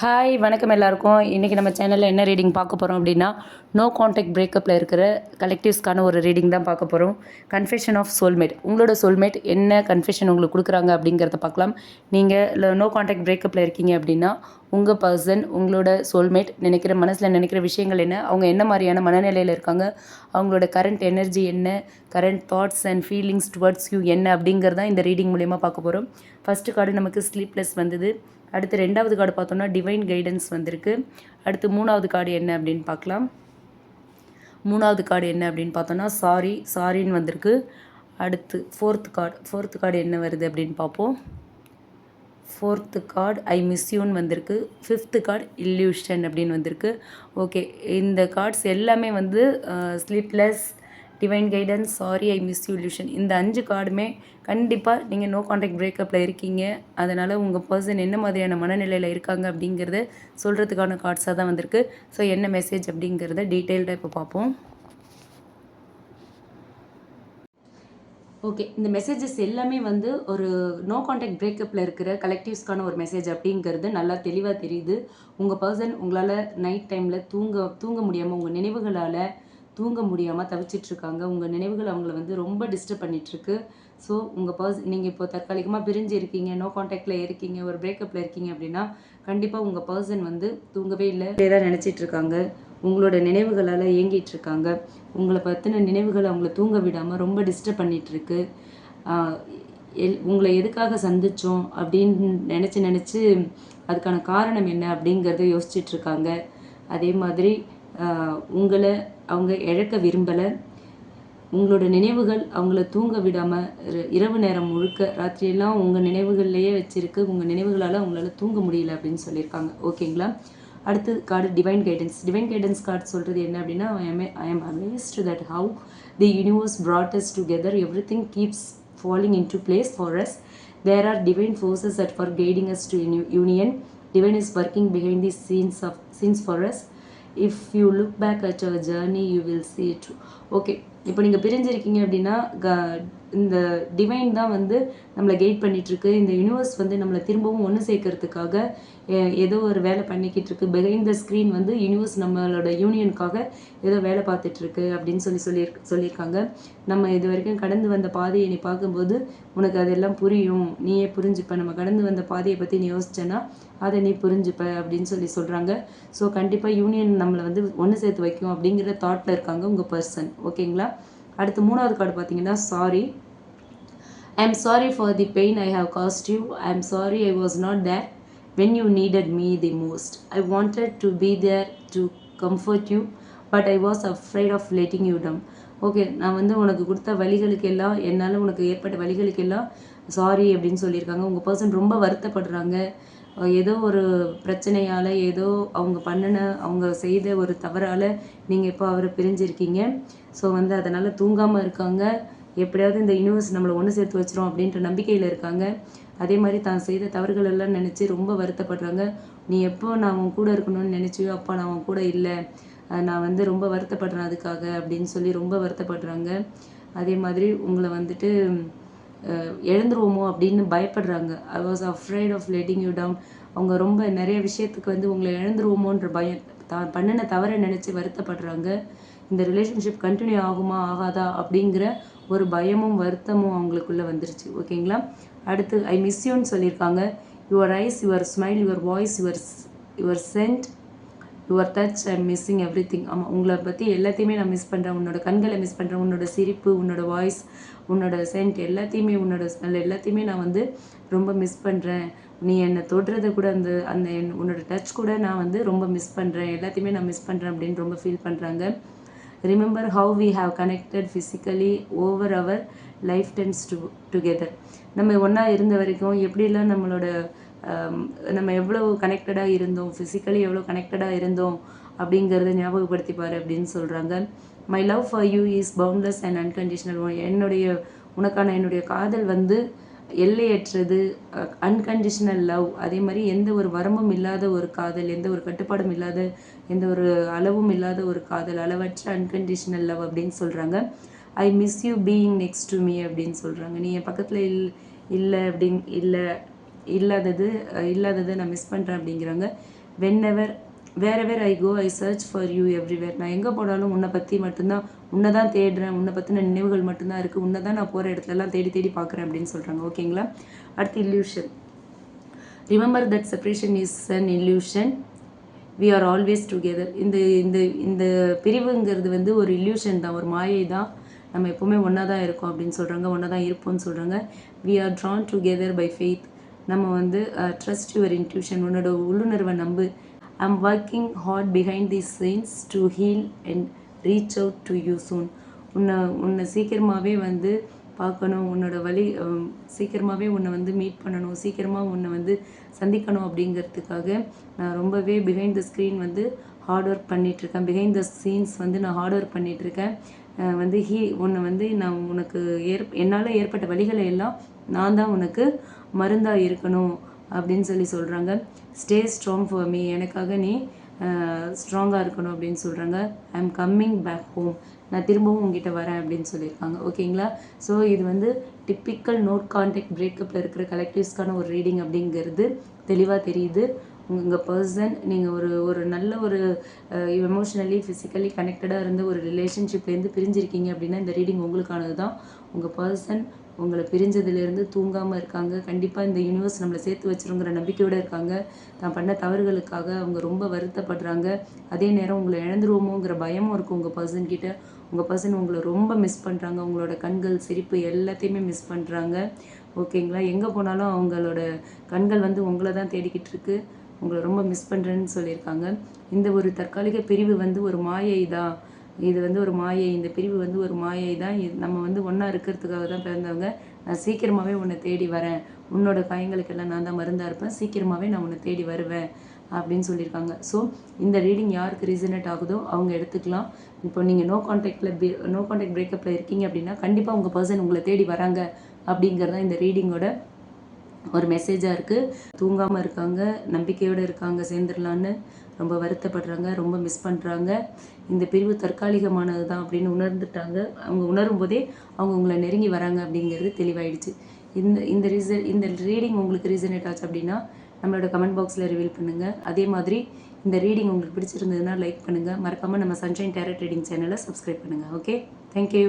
Hi வணக்கம் எல்லாருக்கும். இன்றைக்கி நம்ம சேனலில் என்ன ரீடிங் பார்க்க போகிறோம் அப்படின்னா நோ காண்டாக்ட் பிரேக்கப்பில் இருக்கிற கலெக்டிவ்ஸ்க்கான ஒரு ரீடிங் தான் பார்க்க போகிறோம் கன்ஃபெஷன் ஆஃப் சோல்மேட் உங்களோட சோல்மேட் என்ன கன்ஃபெஷன் உங்களுக்கு கொடுக்குறாங்க அப்படிங்கிறத பார்க்கலாம். நீங்கள் நோ காண்டாக்ட் பிரேக்கப்பில் இருக்கீங்க அப்படின்னா உங்கள் பர்சன் உங்களோட சோல்மேட் நினைக்கிற மனசில் நினைக்கிற விஷயங்கள் என்ன? அவங்க என்ன மாதிரியான மனநிலையில் இருக்காங்க? அவங்களோட கரண்ட் எனர்ஜி என்ன? Current thoughts and feelings towards you என்ன? அப்படிங்கிறதான் இந்த ரீடிங் மூலயமா பார்க்க போகிறோம் ஃபஸ்ட்டு கார்டு நமக்கு ஸ்லீப்லெஸ் வந்தது. அடுத்து ரெண்டாவது கார்டு பார்த்தோம்னா டிவைன் கைடன்ஸ் வந்திருக்கு. அடுத்து மூணாவது கார்டு என்ன அப்படின்னு பார்க்கலாம். மூணாவது கார்டு என்ன அப்படின்னு பார்த்தோன்னா சாரி சாரின்னு வந்திருக்கு. அடுத்து ஃபோர்த்து கார்டு ஃபோர்த்து கார்டு என்ன வருது அப்படின்னு பார்ப்போம். ஃபோர்த்து கார்டு ஐ மிஸ் யூன்னு வந்திருக்கு. ஃபிஃப்த்து கார்டு இல்யூஷன் அப்படின்னு வந்திருக்கு. ஓகே இந்த கார்ட்ஸ் எல்லாமே வந்து sleepless divine guidance sorry I miss you illusion இந்த அஞ்சு கார்டுமே கண்டிப்பாக நீங்கள் நோ காண்டாக்ட் பிரேக்கப்பில் இருக்கீங்க. அதனால் உங்கள் பர்சன் என்ன மாதிரியான மனநிலையில் இருக்காங்க அப்படிங்கிறத சொல்கிறதுக்கான கார்ட்ஸாக தான் வந்திருக்கு. ஸோ என்ன மெசேஜ் அப்படிங்கிறத டீட்டெயில்டாக இப்போ பார்ப்போம். ஓகே இந்த மெசேஜஸ் எல்லாமே வந்து ஒரு நோ காண்டாக்ட் பிரேக்கப்பில் இருக்கிற கலெக்டிவ்ஸ்க்கான ஒரு மெசேஜ் அப்படிங்கிறது நல்லா தெளிவாக தெரியுது. உங்கள் பர்சன் உங்களால் நைட் டைமில் தூங்க தூங்க முடியாமல் உங்கள் நினைவுகளால் தூங்க முடியாமல் தவிச்சிட்ருக்காங்க உங்கள் நினைவுகள் அவங்கள வந்து ரொம்ப டிஸ்டர்ப் பண்ணிகிட்ருக்கு ஸோ உங்கள் பர்ஸ் நீங்கள் இப்போ தற்காலிகமாக பிரிஞ்சு இருக்கீங்க நோ காண்டாக்டில் இருக்கீங்க ஒரு பிரேக்கப்பில் இருக்கீங்க அப்படின்னா கண்டிப்பாக உங்கள் பர்சன் வந்து தூங்கவே இல்லை தான் நினச்சிட்ருக்காங்க உங்களோட நினைவுகளால் இயங்கிட்டு இருக்காங்க உங்களை பற்றின நினைவுகள் அவங்கள தூங்க விடாமல் ரொம்ப டிஸ்டர்ப் பண்ணிகிட்ருக்கு எல் உங்களை எதுக்காக சந்தித்தோம் அப்படின்னு நினச்சி நினச்சி அதுக்கான காரணம் என்ன அப்படிங்கிறத யோசிச்சிட்ருக்காங்க அதே மாதிரி உங்களை அவங்க இழக்க விரும்பலை. உங்களோட நினைவுகள் அவங்கள தூங்க விடாமல் இரவு நேரம் முழுக்க ராத்திரியெல்லாம் உங்கள் நினைவுகள்லையே வச்சுருக்கு. உங்கள் நினைவுகளால் அவங்களால தூங்க முடியல அப்படின்னு சொல்லியிருக்காங்க. ஓகேங்களா? அடுத்து card divine guidance divine guidance card சொல்கிறது என்ன அப்படின்னா I am I am amazed that how the universe brought together everything keeps following into place for us there are divine forces at for guiding us to union divine is working behind the scenes of scenes for us if you look back at our journey you will see it okay இப்போ நீங்கள் பிரிஞ்சிருக்கீங்க அப்படின்னா க இந்த divine தான் வந்து நம்மளை guide பண்ணிகிட்ருக்கு இந்த universe வந்து நம்மளை திரும்பவும் ஒன்று சேர்க்கறதுக்காக ஏதோ ஒரு வேலை பண்ணிக்கிட்டு இருக்கு பிஹைண்ட் த ஸ்க்ரீன் வந்து யூனிவர்ஸ் நம்மளோட யூனியனுக்காக ஏதோ வேலை பார்த்துட்ருக்கு அப்படின்னு சொல்லி சொல்லி சொல்லியிருக்காங்க. நம்ம இது வரைக்கும் கடந்து வந்த பாதையை நீ பார்க்கும்போது உனக்கு அதெல்லாம் புரியும். நீயே புரிஞ்சுப்ப. நம்ம கடந்து வந்த பாதையை பற்றி நீ யோசிச்சேன்னா அதை நீ புரிஞ்சுப்ப அப்படின்னு சொல்லி சொல்கிறாங்க ஸோ கண்டிப்பாக யூனியன் நம்மளை வந்து ஒன்று சேர்த்து வைக்கும் அப்படிங்கிற தாட்டில் இருக்காங்க உங்கள் பர்சன் ஓகேங்களா அடுத்து மூணாவது கார்டு பார்த்தீங்கன்னா sorry I am sorry for the pain I have caused you I am sorry I was not there when you needed me the most I wanted to be there to comfort you but I was afraid of letting you down okay நான் வந்து உனக்கு கொடுத்த வழிகளுக்கு எல்லாம் என்னால் உனக்கு ஏற்பட்ட வழிகளுக்கு எல்லாம் sorry அப்படின்னு சொல்லியிருக்காங்க. உங்கள் பர்சன் ரொம்ப வருத்தப்படுறாங்க. ஏதோ ஒரு பிரச்சனையால் ஏதோ அவங்க பண்ணின அவங்க செய்த ஒரு தவறால் நீங்கள் இப்போ அவரை பிரிஞ்சிருக்கீங்க. ஸோ வந்து அதனால் தூங்காமல் இருக்காங்க. எப்படியாவது இந்த யூனிவர்ஸ் நம்மளை ஒன்று சேர்த்து வச்சிரும் அப்படின்ற நம்பிக்கையில் இருக்காங்க. அதே மாதிரி தான் செய்த தவறுகள் எல்லாம் நினச்சி ரொம்ப வருத்தப்படுறாங்க. நீ எப்போ நான் அவன் கூட இருக்கணும்னு நினச்சியோ அப்போ நான் அவன் கூட இல்லை. நான் வந்து ரொம்ப வருத்தப்படுறேன் அதுக்காக அப்படின்னு சொல்லி ரொம்ப வருத்தப்படுறாங்க. அதே மாதிரி உங்களை வந்துட்டு எழுந்துருவோமோ அப்படின்னு பயப்படுறாங்க. I was afraid of letting you down அவங்க ரொம்ப நிறைய விஷயத்துக்கு வந்து உங்களை எழுந்துருவோமோன்ற பயம் தான் பண்ணின தவறை நினச்சி வருத்தப்படுறாங்க. இந்த ரிலேஷன்ஷிப் கண்டினியூ ஆகுமா ஆகாதா அப்படிங்கிற ஒரு பயமும் வருத்தமும் அவங்களுக்குள்ளே வந்துருச்சு. ஓகேங்களா? அடுத்து ஐ மிஸ் யூன்னு சொல்லியிருக்காங்க. Your eyes your smile your voice your your scent your touch and missing everything ஆமாம் உங்களை பற்றி எல்லாத்தையுமே நான் மிஸ் பண்ணுறேன் உன்னோட கண்களை மிஸ் பண்ணுறேன் உன்னோட சிரிப்பு உன்னோட வாய்ஸ் உன்னோட சென்ட் எல்லாத்தையுமே உன்னோட ஸ்மெல் எல்லாத்தையுமே நான் வந்து ரொம்ப மிஸ் பண்ணுறேன் நீ என்னை தொடுறதை கூட அந்த அந்த உன்னோட டச் கூட நான் வந்து ரொம்ப மிஸ் பண்ணுறேன் எல்லாத்தையுமே நான் மிஸ் பண்ணுறேன் அப்படின்னு ரொம்ப ஃபீல் பண்ணுறாங்க remember how we have connected physically over our life tens to together நம்ம ஒன்றா இருந்த வரைக்கும் எப்படிலாம் நம்மளோட நம்ம எவ்வளோ கனெக்டடாக இருந்தோம் ஃபிசிக்கலி எவ்வளோ கனெக்டடாக இருந்தோம் அப்படிங்கிறத ஞாபகப்படுத்திப்பார் அப்படின்னு சொல்கிறாங்க my love for you is boundless and unconditional என்னுடைய உனக்கான என்னுடைய காதல் வந்து எல்லையற்றது அன்கண்டிஷனல் லவ் அதே மாதிரி எந்த ஒரு வரமும் இல்லாத ஒரு காதல் எந்த ஒரு கட்டுப்பாடும் இல்லாத எந்த ஒரு அளவும் இல்லாத ஒரு காதல் அளவற்ற அன்கண்டிஷனல் லவ் அப்படின்னு சொல்கிறாங்க I miss you being next to me அப்படின்னு சொல்கிறாங்க நீ என் பக்கத்தில் இல் இல்லை அப்படின் இல்லை இல்லாதது இல்லாதது நான் மிஸ் பண்ணுறேன் அப்படிங்கிறாங்க. Whenever wherever I go I search for you everywhere நான் எங்கே போனாலும் உன்னை பற்றி மட்டும்தான் உன்னை தான் தேடுறேன். உன்னை பற்றின நினைவுகள் மட்டும்தான் இருக்குது உன்னை தான் நான் போகிற இடத்துலலாம் தேடி தேடி பார்க்குறேன் அப்படின்னு சொல்கிறாங்க ஓகேங்களா அடுத்து illusion remember that separation is an illusion we are always together இந்த இந்த இந்த பிரிவுங்கிறது வந்து ஒரு இல்யூஷன் தான். ஒரு மாயை தான். நம்ம எப்போவுமே ஒன்றா தான் இருக்கோம் அப்படின்னு சொல்கிறாங்க ஒன்றா தான் இருப்போம்னு சொல்கிறாங்க we are drawn together by faith நம்ம வந்து ட்ரஸ்ட் யுவர் இன்ட்யூஷன் உன்னோட உள்ளுணர்வை நம்பு. I am working hard behind the scenes to heal and reach out to you soon உன்னை உன்னை சீக்கிரமாகவே வந்து பார்க்கணும். உன்னோட வழி சீக்கிரமாகவே உன்னை வந்து மீட் பண்ணணும். சீக்கிரமாக உன்னை வந்து சந்திக்கணும் அப்படிங்கிறதுக்காக நான் ரொம்பவே பிஹைண்ட் த ஸ்க்ரீன் வந்து ஹார்ட் ஒர்க் பண்ணிகிட்ருக்கேன் பிஹைண்ட் த சீன்ஸ் வந்து நான் ஹார்ட் ஒர்க் பண்ணிகிட்ருக்கேன் வந்து ஹீ உன்னை வந்து நான் உனக்கு ஏற் என்னால் ஏற்பட்ட வழிகளை எல்லாம் நான் தான் உனக்கு மருந்தாக இருக்கணும் அப்படின்னு சொல்லி சொல்கிறாங்க ஸ்டே ஸ்ட்ராங் ஃபார் மீ எனக்காக நீ ஸ்ட்ராங்காக இருக்கணும் அப்படின்னு சொல்கிறாங்க I am coming back home நான் திரும்பவும் உங்ககிட்ட வரேன் அப்படின்னு சொல்லியிருக்காங்க. ஓகேங்களா ஸோ இது வந்து டிப்பிக்கல் நோட் கான்டாக்ட் பிரேக்கப்பில் இருக்கிற கலெக்டிவ்ஸ்க்கான ஒரு ரீடிங் அப்படிங்கிறது தெளிவாக தெரியுது. உங்கள் பர்சன் நீங்கள் ஒரு ஒரு நல்ல ஒரு எமோஷ்னலி ஃபிசிக்கலி கனெக்டடாக இருந்த ஒரு ரிலேஷன்ஷிப்லேருந்து பிரிஞ்சிருக்கீங்க அப்படின்னா இந்த ரீடிங் உங்களுக்கானது தான் உங்கள் பர்சன் உங்களை பிரிஞ்சதுலேருந்து தூங்காமல் இருக்காங்க. கண்டிப்பாக இந்த யூனிவர்ஸ் நம்மளை சேர்த்து வச்சிருங்கிற நம்பிக்கையோடு இருக்காங்க. தான் பண்ண தவறுகளுக்காக அவங்க ரொம்ப வருத்தப்படுறாங்க. அதே நேரம் உங்களை இழந்துருவோமோங்கிற பயமும் இருக்கும் உங்கள் பர்சன் கிட்ட. உங்கள் பர்சன் உங்களை ரொம்ப மிஸ் பண்ணுறாங்க உங்களோட கண்கள் சிரிப்பு எல்லாத்தையுமே மிஸ் பண்ணுறாங்க ஓகேங்களா எங்கே போனாலும் அவங்களோட கண்கள் வந்து உங்களை தான் தேடிக்கிட்டு இருக்கு. உங்களை ரொம்ப மிஸ் பண்ணுறேன்னு சொல்லியிருக்காங்க. இந்த ஒரு தற்காலிக பிரிவு வந்து ஒரு மாயை தான் இது வந்து ஒரு மாயை இந்த பிரிவு வந்து ஒரு மாயை தான். இது நம்ம வந்து ஒன்றா இருக்கிறதுக்காக தான் பிறந்தவங்க. நான் சீக்கிரமாகவே உன்னை தேடி வரேன். உன்னோட காயங்களுக்கெல்லாம் நான் தான் மருந்தாக இருப்பேன். சீக்கிரமாகவே நான் உன்னை தேடி வருவேன் அப்படின்னு சொல்லியிருக்காங்க. ஸோ இந்த ரீடிங் யாருக்கு ரீசனேட் ஆகுதோ அவங்க எடுத்துக்கலாம். இப்போ நீங்கள் நோ கான்டாக்டில் நோ கான்டாக்ட் பிரேக்கப்பில் இருக்கீங்க அப்படின்னா கண்டிப்பாக உங்கள் பர்சன் உங்களை தேடி வராங்க அப்படிங்கிறது தான் இந்த ரீடிங்கோட ஒரு மெசேஜாக இருக்குது தூங்காமல் இருக்காங்க நம்பிக்கையோடு இருக்காங்க சேர்ந்துடலான்னு ரொம்ப வருத்தப்படுறாங்க ரொம்ப மிஸ் பண்ணுறாங்க இந்த பிரிவு தற்காலிகமானது தான் அப்படின்னு உணர்ந்துட்டாங்க. அவங்க உணரும் போதே அவங்க உங்களை நெருங்கி வராங்க அப்படிங்கிறது தெளிவாயிடுச்சு. இந்த இந்த ரீசன் இந்த ரீடிங் உங்களுக்கு ரீசனேட் ஆச்சு அப்படின்னா நம்மளோட கமெண்ட் பாக்ஸில் ரிவீல் பண்ணுங்கள் அதே மாதிரி இந்த ரீடிங் உங்களுக்கு பிடிச்சிருந்ததுன்னா லைக் பண்ணுங்கள் மறக்காமல் நம்ம சன்ஷைன் டேரட் ரீடிங் சேனலை சப்ஸ்கிரைப் பண்ணுங்கள் ஓகே தேங்க்யூ